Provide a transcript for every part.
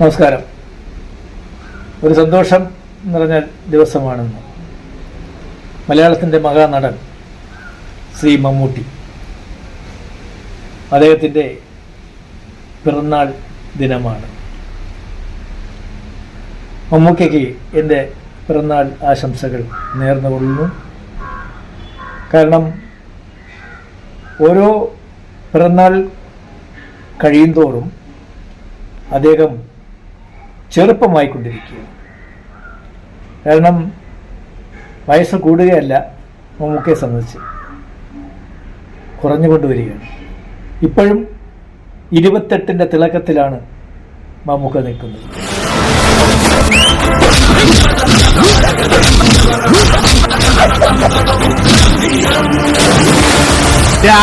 നമസ്കാരം. ഒരു സന്തോഷം നിറഞ്ഞ ദിവസമാണെന്ന്. മലയാളത്തിന്റെ മഹാനടൻ ശ്രീ മമ്മൂട്ടി. അദ്ദേഹത്തിന്റെ പിറന്നാൾ ദിനമാണ്. മമ്മൂക്കയ്ക്ക് എന്റെ പിറന്നാൾ ആശംസകൾ നേർന്നുകൊള്ളുന്നു കാരണം ഓരോ പിറന്നാൾ കഴിയുന്തോറും അദ്ദേഹം ചെറുപ്പമായിക്കൊണ്ടിരിക്കുകയാണ്. കാരണം വയസ്സ് കൂടുകയല്ല മമ്മൂക്കയെ സംബന്ധിച്ച്. കുറഞ്ഞുകൊണ്ടുവരികയാണ് ഇപ്പോഴും ഇരുപത്തെട്ടിന്റെ തിളക്കത്തിലാണ് മമ്മൂക്ക നിൽക്കുന്നത്.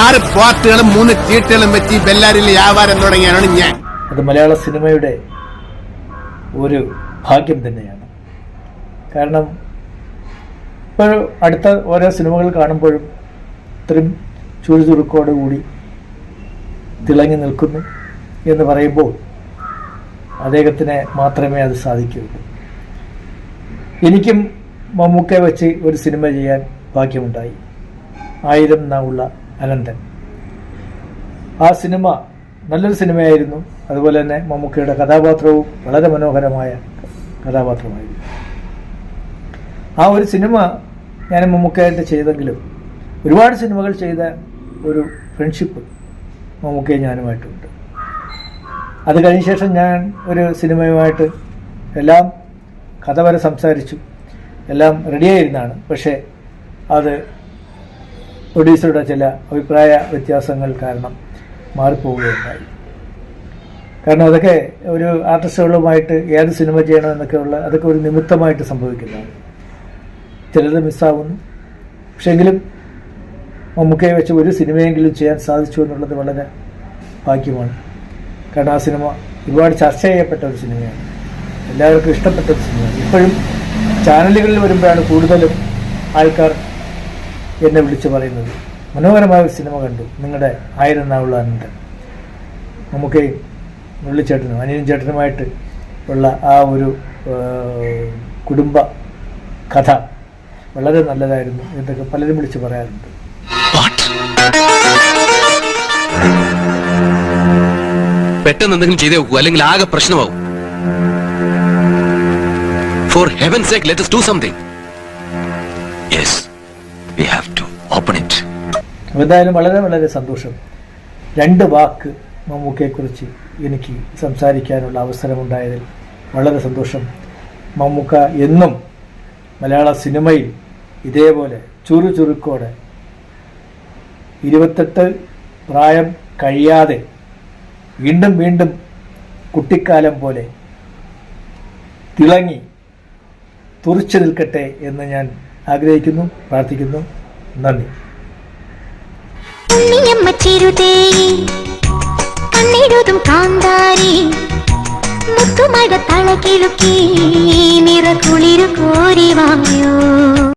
ആറ് പാട്ടുകളും മൂന്ന് ചീട്ടുകളും വെച്ച് ബെല്ലാരിൽ വ്യാപാരം തുടങ്ങിയാണ് ഞാൻ. അത് മലയാള സിനിമയുടെ ഒരു ഭാഗ്യം തന്നെയാണ്. കാരണം ഇപ്പോൾ അടുത്ത ഓരോ സിനിമകൾ കാണുമ്പോഴും ഇത്രയും ചുഴുചുറുക്കോടുകൂടി തിളങ്ങി നിൽക്കുന്നു എന്ന് പറയുമ്പോൾ അദ്ദേഹത്തിന് മാത്രമേ അത് സാധിക്കുകയുള്ളൂ. എനിക്കും മമ്മൂക്കെ വെച്ച് ഒരു സിനിമ ചെയ്യാൻ ഭാഗ്യമുണ്ടായി. ആയിരം നാവുള്ള അനന്തൻ. ആ സിനിമ നല്ലൊരു സിനിമയായിരുന്നു. അതുപോലെ തന്നെ മമ്മൂക്കയുടെ കഥാപാത്രവും വളരെ മനോഹരമായ കഥാപാത്രമായിരുന്നു. ആ ഒരു സിനിമ ഞാൻ മമ്മൂക്കയായിട്ട് ചെയ്തെങ്കിലും ഒരുപാട് സിനിമകൾ ചെയ്ത ഒരു ഫ്രണ്ട്ഷിപ്പ് മമ്മൂക്കയും ഞാനുമായിട്ടുണ്ട്. അത് കഴിഞ്ഞ ശേഷം ഞാൻ ഒരു സിനിമയുമായിട്ട് എല്ലാം കഥ വരെ സംസാരിച്ചു. എല്ലാം റെഡിയായിരുന്നാണ് പക്ഷേ അത് പ്രൊഡ്യൂസറുടെ ചില അഭിപ്രായ വ്യത്യാസങ്ങൾ കാരണം മാറിപ്പോവുകയുണ്ടായി. കാരണം അതൊക്കെ ഒരു ആർട്ടിസ്റ്റുകളുമായിട്ട് ഏത് സിനിമ ചെയ്യണമെന്നൊക്കെയുള്ള അതൊക്കെ ഒരു നിമിത്തമായിട്ട് സംഭവിക്കുന്നതാണ്. ചിലത് മിസ്സാവുന്നു. പക്ഷെങ്കിലും മമ്മൂക്കയെ വെച്ച് ഒരു സിനിമയെങ്കിലും ചെയ്യാൻ സാധിച്ചു എന്നുള്ളത് വളരെ ഭാഗ്യമാണ്. കാരണം ആ സിനിമ ഒരുപാട് ചർച്ച ചെയ്യപ്പെട്ട ഒരു സിനിമയാണ്. എല്ലാവർക്കും ഇഷ്ടപ്പെട്ട ഒരു സിനിമയാണ്. ഇപ്പോഴും ചാനലുകളിൽ വരുമ്പോഴാണ് കൂടുതലും ആൾക്കാർ എന്നെ വിളിച്ചു പറയുന്നത്. മനോഹരമായ ഒരു സിനിമ കണ്ടു. നിങ്ങളുടെ ആയിരം നാവുള്ള അനന്തൻ. നമുക്ക് ഉള്ളിച്ചേട്ടനും അനിയൻ ചേട്ടനുമായിട്ട് ഉള്ള ആ ഒരു കുടുംബ കഥ വളരെ നല്ലതായിരുന്നു എന്നൊക്കെ പലരും വിളിച്ച് പറയാറുണ്ട്. പെട്ടെന്ന് എന്തെങ്കിലും ചെയ്തേ നോക്കൂ അല്ലെങ്കിൽ ആകെ പ്രശ്നമാവും. For heaven sake let do something yes we have to open it എന്തായാലും വളരെ വളരെ സന്തോഷം. രണ്ട് വാക്ക് മമ്മൂക്കയെക്കുറിച്ച് എനിക്ക് സംസാരിക്കാനുള്ള അവസരമുണ്ടായതിൽ വളരെ സന്തോഷം. മമ്മൂക്ക എന്നും മലയാള സിനിമയിൽ ഇതേപോലെ ചുറു ചുരുക്കോടെ ഇരുപത്തെട്ട് പ്രായം കഴിയാതെ വീണ്ടും വീണ്ടും കുട്ടിക്കാലം പോലെ തിളങ്ങി തുറിച്ചു നിൽക്കട്ടെ എന്ന് ഞാൻ ആഗ്രഹിക്കുന്നു പ്രാർത്ഥിക്കുന്നു. നന്ദി. ഉണ്ണിയമ്മ ചെറുതേയി കണ്ണിടുതും കാന്താരി. മുത്തുമഴ തളകിലുക്കി നിറ കുളിരു കോരി വാങ്ങൂ